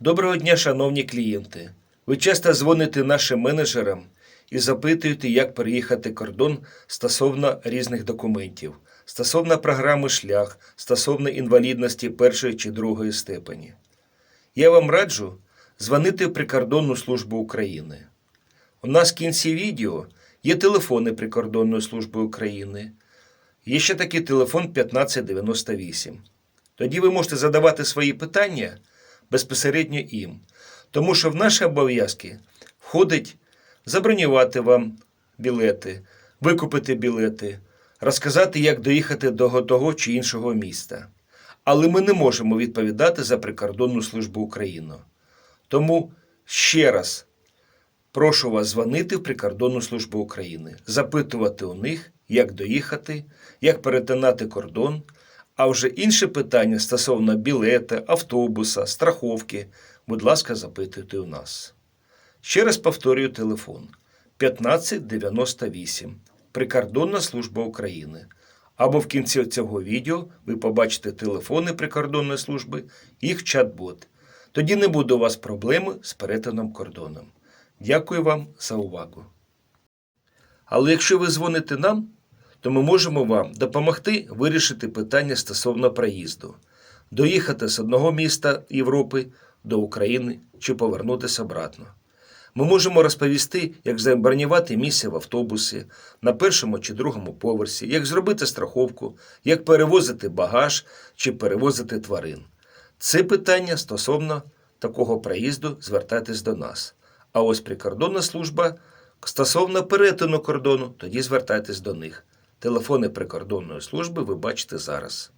Доброго дня, шановні клієнти. Ви часто дзвоните нашим менеджерам і запитуєте, як переїхати кордон стосовно різних документів, стосовно програми шлях, стосовно інвалідності першої чи другої степені. Я вам раджу дзвонити в Прикордонну службу України. У нас в кінці відео є телефони Прикордонної служби України. Є ще такий телефон 1598. Тоді ви можете задавати свої питання безпосередньо їм. Тому що в наші обов'язки входить забронювати вам білети, викупити білети, розказати, як доїхати до того чи іншого міста. Але ми не можемо відповідати за прикордонну службу України. Тому ще раз прошу вас дзвонити в Прикордонну службу України, запитувати у них, як доїхати, як перетинати кордон. А вже інші питання стосовно білета, автобуса, страховки, будь ласка, запитуйте у нас. Ще раз повторюю телефон 1598 Прикордонна служба України. Або в кінці цього відео ви побачите телефони прикордонної служби, їх чат-бот. Тоді не буде у вас проблеми з перетином кордоном. Дякую вам за увагу. Але якщо ви дзвоните нам, то ми можемо вам допомогти вирішити питання стосовно проїзду, доїхати з одного міста Європи до України чи повернутися обратно. Ми можемо розповісти, як забронювати місце в автобусі на першому чи другому поверсі, як зробити страховку, як перевозити багаж чи перевозити тварин. Це питання стосовно такого проїзду звертайтесь до нас. А ось прикордонна служба стосовно перетину кордону, тоді звертайтесь до них. Телефони прикордонної служби ви бачите зараз.